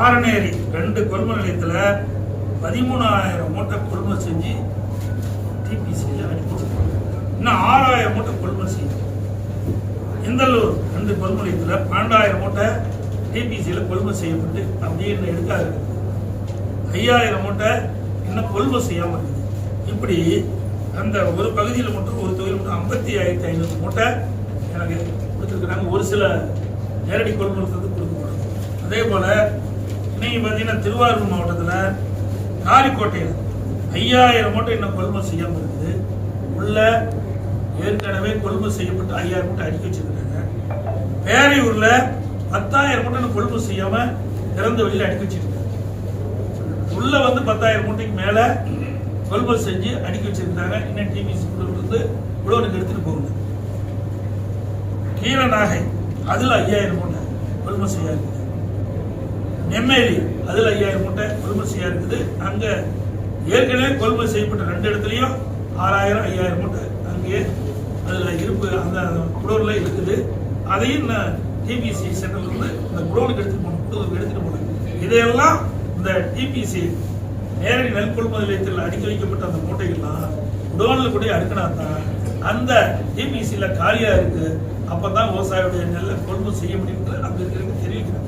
ஆரணேரி ரெண்டு கொள்முதல் நிலையத்தில் பதிமூணாயிரம் மூட்டை கொள்முதல் செஞ்சு டிபிசியில் அனுப்பிச்சு இன்னும் ஆறாயிரம் மூட்டை கொள்முதல் செய்யும் இந்தலூர் ரெண்டு கொள்முதல் நிலையத்தில் பன்னெண்டாயிரம் மூட்டை டிபிசியில் கொள்முதல் செய்யப்பட்டு அப்படியே இன்னும் எடுக்காது. ஐயாயிரம் மூட்டை இன்னும் கொள்முதல் செய்யாமல் இருக்குது. இப்படி அந்த ஒரு பகுதியில் மட்டும் ஒரு தொகுதியில் மட்டும் ஐம்பத்தி ஆயிரத்தி ஐநூறு மூட்டை எனக்கு கொடுத்துருக்குறாங்க. ஒரு சில நேரடி கொள்முதல் கொடுக்க முடியும் அதே போல் இன்னைக்கு பார்த்தீங்கன்னா திருவாரூர் மாவட்டத்தில் காரிக்கோட்டையில் ஐயாயிரம் மூட்டை இன்னும் கொள்முதல் செய்யாமல் இருக்குது. உள்ள ஏற்கனவே கொள்முதல் செய்யப்பட்டு ஐயாயிரம் மூட்டை அடுக்கி வச்சிருக்காங்க. பேரையூர்ல பத்தாயிரம் மூட்டை இன்னும் கொள்முதல் செய்யாம திறந்த வெளியில அடுக்கி வச்சிருக்காங்க. உள்ள வந்து பத்தாயிரம் மூட்டைக்கு மேல கொள்முதல் செஞ்சு அடுக்கி வச்சிருந்தாங்க. இன்னும் டிபிசி வந்து உழவனுக்கு எடுத்துட்டு போகுது கீரநாகை அதில் ஐயாயிரம் மூட்டை கொள்முதல் செய்யாது நெம்மேலி அதில் ஐயாயிரம் மூட்டை கொள்முதல் இருக்குது. அங்க ஏற்கனவே கொள்முதல் செய்யப்பட்ட ரெண்டு இடத்துலையும் ஆறாயிரம் ஐயாயிரம் மூட்டை அங்கே அதில் இருப்பு அந்த குடோனில் இருக்குது. அதையும் டிபிசி சென்டர்ல இருந்து இந்த குடோனுக்கு எடுத்துட்டு போனோம் குடோனுக்கு எடுத்துட்டு போகணும் இதையெல்லாம் இந்த டிபிசி நேரடி நெல் கொள்முதல் நிலையத்தில் அடுக்கி வைக்கப்பட்ட அந்த மூட்டைகள்லாம் குடோனில் கூட அடுக்கினா தான் அந்த டிபிசியில் காலியாக இருக்குது அப்போ தான் விவசாயியுடைய நெல்லை கொள்முதல் செய்ய முடியும் அங்கே இருக்கிறவங்க தெரிவிக்கிறாங்க.